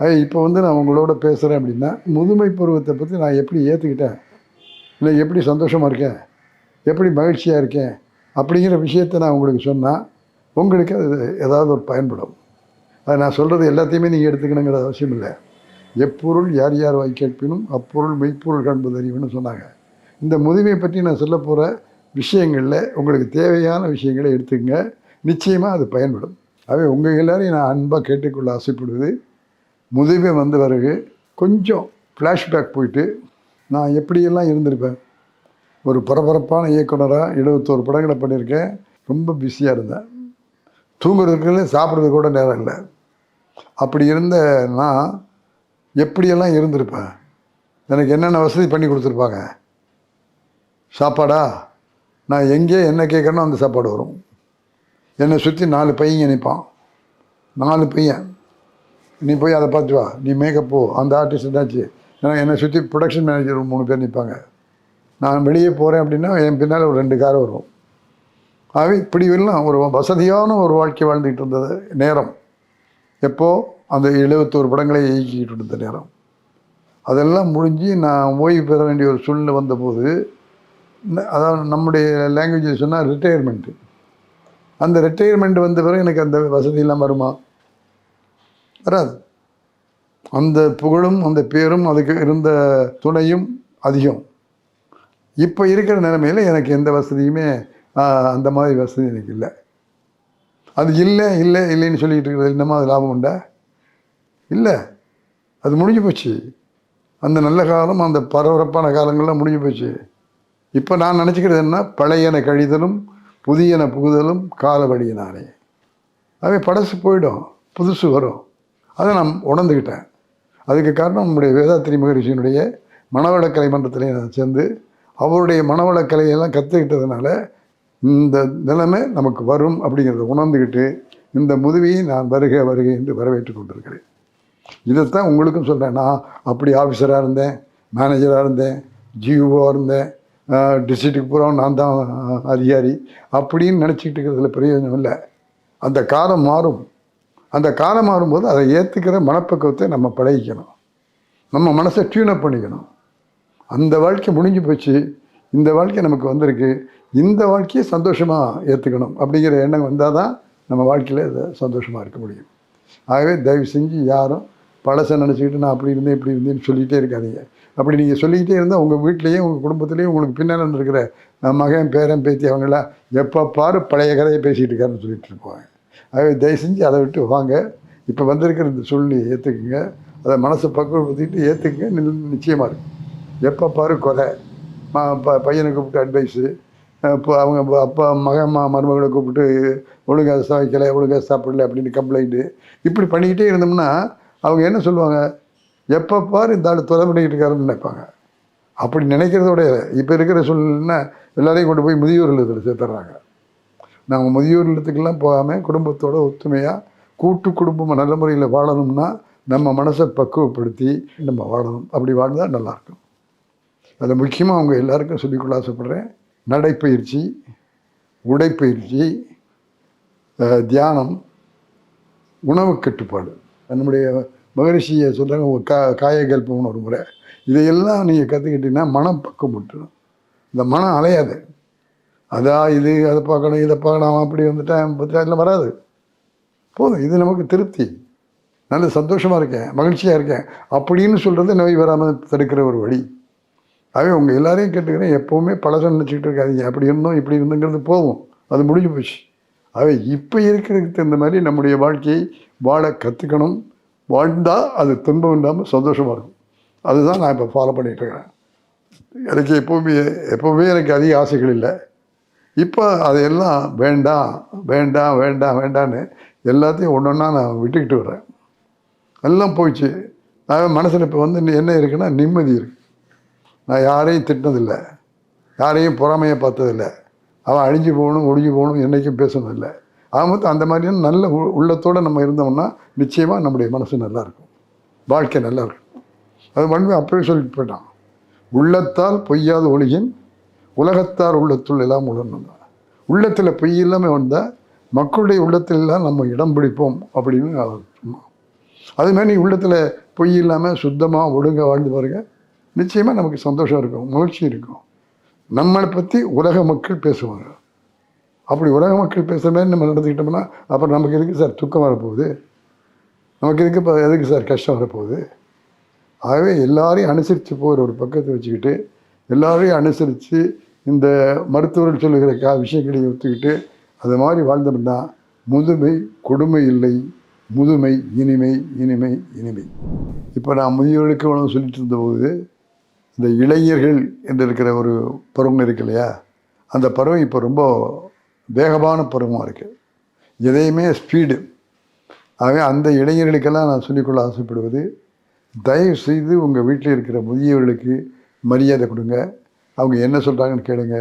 அது இப்போ வந்து நான் உங்களோட பேசுகிறேன் அப்படின்னா முதுமை பருவத்தை பற்றி நான் எப்படி ஏற்றுக்கிட்டேன் இல்லை எப்படி சந்தோஷமாக இருக்கேன்? எப்படி மகிழ்ச்சியாக இருக்கேன்? அப்படிங்கிற விஷயத்தை நான் உங்களுக்கு சொன்னால் உங்களுக்கு அது ஏதாவது ஒரு பயன்படும். அது நான் சொல்கிறது எல்லாத்தையுமே நீங்கள் எடுத்துக்கணுங்கிற அவசியம் இல்லை. எப்பொருள் யார் யார் வாய் கேட்பினும் அப்பொருள் மெய்ப்பொருள் காண்பது அறிவுன்னு சொன்னாங்க. இந்த முதுமையை பற்றி நான் சொல்ல போகிற விஷயங்களில் உங்களுக்கு தேவையான விஷயங்களை எடுத்துக்கங்க. நிச்சயமாக அது பயன்படும். அவை உங்கள் எல்லாரையும் நான் அன்பாக கேட்டுக்கொள்ள ஆசைப்படுவது முதுமை வந்த பிறகு கொஞ்சம் ஃப்ளாஷ்பேக் போயிட்டு நான் எப்படியெல்லாம் இருந்திருப்பேன். ஒரு பரபரப்பான இயக்குனராக எழுபத்தோரு படங்களை பண்ணியிருக்கேன். ரொம்ப பிஸியாக இருந்தேன். தூங்குறதுக்கு சாப்பிட்றதுக்கு கூட நேரம் இல்லை. அப்படி இருந்த நான் எப்படியெல்லாம் இருந்திருப்பேன்? எனக்கு என்னென்ன வசதி பண்ணி கொடுத்துருப்பாங்க? சாப்பாடா? நான் எங்கே என்ன கேட்குறேனோ அந்த சாப்பாடு வரும். என்னை சுற்றி நாலு பையங்க நிற்பான் நாலு பையன். நீ போய் அதை பார்த்து வா. நீ மேக்கப் போ. அந்த ஆர்டிஸ்ட் என்னாச்சு? ஏன்னா என்னை சுற்றி ப்ரொடக்ஷன் மேனேஜர் மூணு பேர் நிற்பாங்க நான் வெளியே போகிறேன் அப்படின்னா என் பின்னால் ஒரு ரெண்டு கார் வரும். ஆகவே இப்படி எல்லாம் ஒரு வசதியான ஒரு வாழ்க்கை வாழ்ந்துக்கிட்டு இருந்தது நேரம். எப்போது அந்த எழுபத்தோரு படங்களை இயக்கிக்கிட்டு இருந்த நேரம். அதெல்லாம் முடிஞ்சு நான் ஓய்வு பெற வேண்டிய ஒரு சூழ்நிலை வந்தபோது அதாவது நம்முடைய லாங்குவேஜ் சொன்னால் ரிட்டையர்மெண்ட்டு அந்த ரிட்டையர்மெண்ட் வந்த பிறகு எனக்கு அந்த வசதியெல்லாம் வருமா? வராது. அந்த புகழும் அந்த பேரும் அதுக்கு இருந்த துணையும் அதிகம். இப்போ இருக்கிற நிலைமையில் எனக்கு எந்த வசதியுமே அந்த மாதிரி வசதி எனக்கு இல்லை. அது இல்லை இல்லை இல்லைன்னு சொல்லிட்டு இருக்கிறது இன்னமும் அது லாபம் உண்டா? இல்லை. அது முடிஞ்சு போச்சு. அந்த நல்ல காலம் அந்த பரபரப்பான காலங்கள்லாம் முடிஞ்சு போச்சு. இப்போ நான் நினச்சிக்கிறது என்ன பழையன கழிதலும் புதியன புகுதலும் கால வழியினானே அவை படசு போயிடும் புதுசு வரும். அதை நான் உணர்ந்துக்கிட்டேன். அதுக்கு காரணம் நம்முடைய வேதாத்திரி மகரிஷியினுடைய மனவளக்கலை மன்றத்திலே நான் சேர்ந்து அவருடைய மனவளக்கலையெல்லாம் கற்றுக்கிட்டதுனால இந்த நிலைமை நமக்கு வரும் அப்படிங்கிறத உணர்ந்துக்கிட்டு இந்த முதுவியை நான் வருக வருகை என்று வரவேற்று கொண்டிருக்கிறேன். இதைத்தான் உங்களுக்கும் சொல்கிறேன் நான் அப்படி ஆஃபீஸராக இருந்தேன் மேனேஜராக இருந்தேன் ஜிஓவாக இருந்தேன் டிஸ்ட்ரிக்ட்டுக்கு பூரா நான் தான் அதிகாரி அப்படின்னு நினச்சிக்கிட்டு இருக்கிறதுல பிரயோஜனம் இல்லை. அந்த காலம் மாறும். அந்த காலம் மாறும்போது அதை ஏற்றுக்கிற மனப்பக்குவத்தை நம்ம பழகிக்கணும். நம்ம மனசை டியூனப் பண்ணிக்கணும். அந்த வாழ்க்கை முடிஞ்சு போச்சு. இந்த வாழ்க்கை நமக்கு வந்திருக்கு. இந்த வாழ்க்கையை சந்தோஷமாக ஏற்றுக்கணும் அப்படிங்கிற எண்ணம் வந்தால் தான் நம்ம வாழ்க்கையில் இதை சந்தோஷமாக இருக்க முடியும். ஆகவே தயவு செஞ்சு யாரும் பழசை நினச்சிக்கிட்டு நான் அப்படி இருந்தேன் இப்படி இருந்தேன்னு சொல்லிகிட்டே இருக்காதீங்க. அப்படி நீங்கள் சொல்லிக்கிட்டே இருந்தால் உங்கள் வீட்லேயும் உங்கள் குடும்பத்துலேயும் உங்களுக்கு பின்னால் இருக்கிற நம்ம மகன் பேரன் பேத்தி அவங்களாம் எப்போ பாரு பழைய கதையை பேசிகிட்டு இருக்காருன்னு சொல்லிட்டு இருப்பாங்க. ஆகவே தயவு செஞ்சு அதை விட்டு வாங்க. இப்போ வந்திருக்கிற இந்த சூழ்நிலையை ஏற்றுக்குங்க அதை மனசை பக்குவப்படுத்திட்டு ஏற்றுக்குங்க நிச்சயமாக இருக்கும் எப்போ பாரு கொலை. ம ப பையனை கூப்பிட்டு அட்வைஸு இப்போ அவங்க அப்பா மகன் மா மருமகளை கூப்பிட்டு ஒழுங்காக சமைக்கலை ஒழுங்காக சாப்பிடல அப்படின்னு கம்ப்ளைண்ட்டு இப்படி பண்ணிக்கிட்டே இருந்தோம்னா அவங்க என்ன சொல்லுவாங்க? எப்போ பாரு இந்த ஆள் தொலை பண்ணிக்கிட்டு இருக்காருன்னு நினைப்பாங்க. அப்படி நினைக்கிறதோட இப்போ இருக்கிற சூழ்நிலைன்னா எல்லாரையும் கொண்டு போய் முதியோர் இல்லத்தில் சேர்த்துட்றாங்க நாம் முதியோர் இல்லத்துக்கெல்லாம் போகாமல் குடும்பத்தோட ஒத்துமையாக கூட்டு குடும்பம் நல்ல முறையில் வாழணும்னா நம்ம மனசை பக்குவப்படுத்தி நம்ம வாழணும். அப்படி வாழ்ந்தால் நல்லாயிருக்கும் அதில் முக்கியமாக அவங்க எல்லாருக்கும் சொல்லிக்கொள்ள ஆசைப்படுறேன். நடைப்பயிற்சி உடைப்பயிற்சி தியானம் உணவு கட்டுப்பாடு. நம்முடைய மகரிஷியை சொல்கிறாங்க கா காயகல்பம்னு ஒரு முறை. இதையெல்லாம் நீங்கள் கற்றுக்கிட்டிங்கன்னா மனம் பக்குவப்பட்டுரும். இந்த மனம் அலையாது. அதான் இது அதை பார்க்கணும் இதை பார்க்கணும் அப்படி வந்துட்டேன் பத்திரா வராது. போதும் இது நமக்கு திருப்தி. நல்ல சந்தோஷமாக இருக்கேன் மகிழ்ச்சியாக இருக்கேன். அப்படின்னு சொல்கிறது நோய் வராமல் தடுக்கிற ஒரு வழி. ஆகவே உங்கள் எல்லாரையும் கேட்டுக்கிறேன் எப்போவுமே பழசம் நினச்சிக்கிட்டு இருக்காதீங்க. அப்படி இருந்தோம் இப்படி இருந்துங்கிறது போதும். அது முடிஞ்சு போச்சு. ஆகவே இப்போ இருக்கிறதுக்கு தகுந்த மாதிரி நம்முடைய வாழ்க்கையை வாழ கற்றுக்கணும் வாழ்ந்தால் அது துன்பம் இல்லாமல் சந்தோஷமாக இருக்கும். அதுதான் நான் இப்போ ஃபாலோ பண்ணிகிட்டு இருக்கிறேன். எனக்கு எப்போவுமே எப்போவுமே எனக்கு அதிக ஆசைகள் இல்லை. இப்போ அதையெல்லாம் வேண்டாம் வேண்டாம் வேண்டாம் வேண்டான்னு எல்லாத்தையும் ஒன்று ஒன்றா நான் விட்டுக்கிட்டு வரேன் எல்லாம் போயிடுச்சு. நான் மனசில் இப்போ வந்து என்ன இருக்குன்னா நிம்மதி இருக்கு. நான் யாரையும் திட்டினதில்லை. யாரையும் பொறாமையை பார்த்ததில்லை. அவன் அழிஞ்சு போகணும் ஒழிஞ்சு போகணும் என்றைக்கும் பேசுனதில்லை. வந்து அந்த மாதிரியான நல்ல உ- உள்ளத்தோடு நம்ம இருந்தோம்னா நிச்சயமாக நம்முடைய மனசு நல்லாயிருக்கும் வாழ்க்கை நல்லா இருக்கும். அது மண்மை அப்பவே சொல்லிட்டு போயிட்டான். உள்ளத்தால் பொய்யாத ஒளியின் உலகத்தார் உள்ளத்துள் எல்லாம் உணரணும் உள்ளத்தில் பொய் இல்லாமல் வந்தால் மக்களுடைய உள்ளத்தில் எல்லாம் நம்ம இடம் பிடிப்போம் அப்படின்னு அவர் சொன்னான். நீ உள்ளத்தில் பொய் இல்லாமல் சுத்தமாக ஒழுங்காக வாழ்ந்து பாருங்க. நிச்சயமாக நமக்கு சந்தோஷம் இருக்கும் மகிழ்ச்சி இருக்கும். நம்மளை பற்றி உலக மக்கள் பேசுவாங்க. அப்படி உலக மக்கள் பேசுகிற மாதிரி நம்ம நடந்துக்கிட்டோம்னா அப்புறம் நமக்கு எதுக்கு சார் துக்கம் வரப்போகுது? நமக்கு எதுக்கு இப்போ எதுக்கு சார் கஷ்டம் வரப்போகுது? ஆகவே எல்லாரையும் அனுசரித்து போகிற ஒரு பக்கத்தை வச்சுக்கிட்டு எல்லாரையும் அனுசரித்து இந்த மருத்துவர்கள் சொல்லுகிற கா விஷயங்களை ஒத்துக்கிட்டு அது மாதிரி வாழ்ந்தோம்னா முதுமை கொடுமை இல்லை. முதுமை இனிமை இனிமை இனிமை. இப்போ நான் முதியோர்களுக்கு உணவு சொல்லிட்டு இருந்தபோது இந்த இளைஞர்கள் என்று இருக்கிற ஒரு பருவம் இருக்கு இல்லையா? அந்த பருவம் இப்போ ரொம்ப வேகமான பருவமாக இருக்குது எதையுமே ஸ்பீடு ஆகவே அந்த இளைஞர்களுக்கெல்லாம் நான் சொல்லிக்கொள்ள ஆசைப்படுவது தயவு செய்து உங்கள் வீட்டில் இருக்கிற முதியவர்களுக்கு மரியாதை கொடுங்க. அவங்க என்ன சொல்கிறாங்கன்னு கேளுங்க.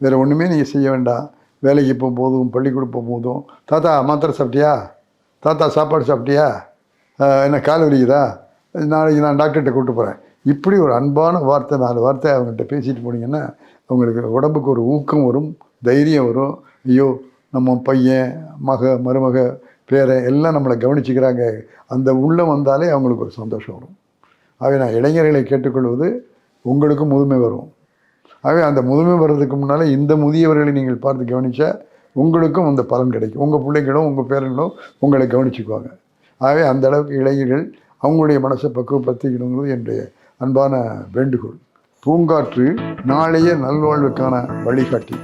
வேறு ஒன்றுமே நீங்கள் செய்ய வேண்டாம். வேலைக்கு போகும்போதும் பள்ளிக்கூடம் போகும்போதும் தாத்தா மாத்திரை சாப்பிட்டியா? தாத்தா சாப்பாடு சாப்பிட்டியா? என்ன கால் வலிக்குதா? நாளைக்கு நான் டாக்டர்கிட்ட கூப்பிட்டு போகிறேன் இப்படி ஒரு அன்பான வார்த்தை நாலு வார்த்தை அவங்ககிட்ட பேசிட்டு போனீங்கன்னா அவங்களுக்கு உடம்புக்கு ஒரு ஊக்கம் வரும் தைரியம் வரும். ஐயோ நம்ம பையன் மக மருமக பேரை எல்லாம் நம்மளை கவனிச்சுக்கிறாங்க. அந்த உள்ளம் வந்தாலே அவங்களுக்கு ஒரு சந்தோஷம் வரும். ஆகவே நான் இளைஞர்களை கேட்டுக்கொள்வது உங்களுக்கும் முதுமை வரும். ஆகவே அந்த முதுமை வர்றதுக்கு முன்னால் இந்த முதியவர்களை நீங்கள் பார்த்து கவனித்தா உங்களுக்கும் அந்த பலன் கிடைக்கும். உங்கள் பிள்ளைங்களும் உங்கள் பேரங்களும் உங்களை கவனிச்சுக்குவாங்க. ஆகவே அந்த அளவுக்கு இளைஞர்கள் அவங்களுடைய மனசை பக்குவப்படுத்திக்கணுங்கிறது என்னுடைய அன்பான வேண்டுகோள். பூங்காற்று நாளைய நல்வாழ்வுக்கான வழிகாட்டி.